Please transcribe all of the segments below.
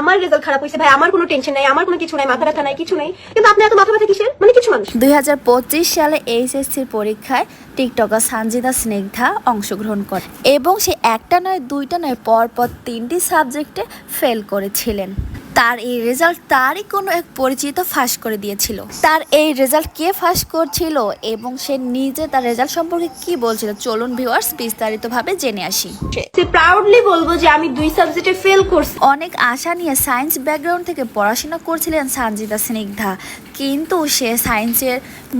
আমার রেজাল্ট খারাপ হয়েছে, ভাই, আমার কোনো টেনশন নাই, আমার কোনো কিছু নাই, মাথা ব্যথা নাই, কিছু নাই। কিন্তু আপনি এত মাথা ব্যথা কিসের? মানে কিছু মানুষ। দুই সালে এইচএসসির পরীক্ষায় টিকটকার সানজিদা স্নিগ্ধা অংশগ্রহণ করে এবং সে একটা নয়, দুইটা নয়, পরপর তিনটি সাবজেক্টে ফেল করেছিলেন। তার এই রেজাল্ট তারই কোনো এক পরিচিত ফাঁস করে দিয়েছিল। তার এই রেজাল্ট কে ফাঁস করছিল এবং সে নিজে তার রেজাল্ট সম্পর্কে কি বলছিল চলুন ভিউয়ার্স বিস্তারিতভাবে জেনে আসি। সে প্রাউডলি বলব যে আমি দুই সাবজেক্টে ফেল করছি। অনেক আশা নিয়ে সায়েন্স ব্যাকগ্রাউন্ড থেকে পড়াশোনা করছিলেন সানজিদা স্নিগ্ধা। কিন্তু সে সায়েন্সের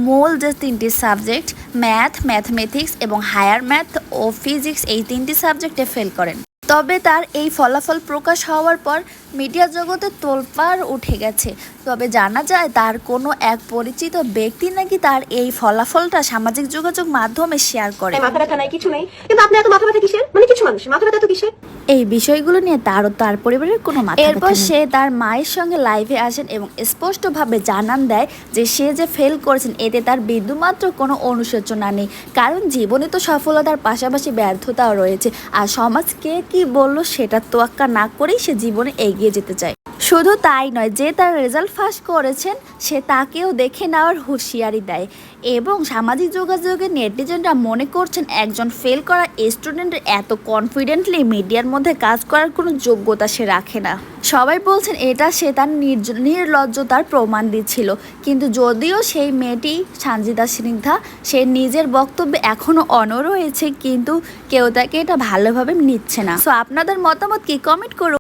মূল যে তিনটি সাবজেক্ট ম্যাথ ম্যাথমেটিক্স এবং হায়ার ম্যাথ ও ফিজিক্স এই তিনটি সাবজেক্টে ফেল করেন। তবে তার এই ফলাফল প্রকাশ হওয়ার পর মিডিয়া জগতে তোলপাড় উঠে গেছে। তবে জানা যায় তার কোনো এক পরিচিত ব্যক্তি নাকি তার এই ফলাফলটা সামাজিক যোগাযোগ মাধ্যমে শেয়ার করে। মাথা ব্যথা নাই কিছু নাই। কিন্তু আপনি এত মাথা ব্যথা কিসের? মানে কিছু মানুষ মাথা ব্যথা তো কিসের? এই বিষয়গুলো নিয়ে তার তার পরিবারের কোনো মাথা এরপর সে তার মায়ের সঙ্গে লাইভে আসেন এবং স্পষ্টভাবে জানান দেয় যে সে যে ফেল করেছেন এতে তার বিন্দুমাত্র কোনো অনুশোচনা নেই। কারণ জীবনে তো সফলতার পাশাপাশি ব্যর্থতাও রয়েছে। আর সমাজ কে কি বলল সেটা তোয়াক্কা না করেই সে জীবনে এগিয়ে যেতে চায়। শুধু তাই নয়, যে তার রেজাল্ট ফাঁস করেছেন, সে তাকেও দেখে নেওয়ার হুঁশিয়ারি দেয় এবং সামাজিক যোগাযোগে নেটিজেনরা মনে করছেন, একজন ফেল করা স্টুডেন্টের এত কনফিডেন্টলি মিডিয়ার মধ্যে কাজ করার কোনো যোগ্যতা সে রাখে না। সবাই বলছেন, এটা সে তার নির্জ- নির্লজ্জতার প্রমাণ দিচ্ছিল। কিন্তু যদিও সেই মেয়েটি সানজিদা স্নিগ্ধা, সে নিজের বক্তব্যে এখনও অনর রয়েছে কিন্তু কেউ তাকে এটা ভালোভাবে নিচ্ছে না। সো আপনাদের মতামত কি? কমেন্ট করুন।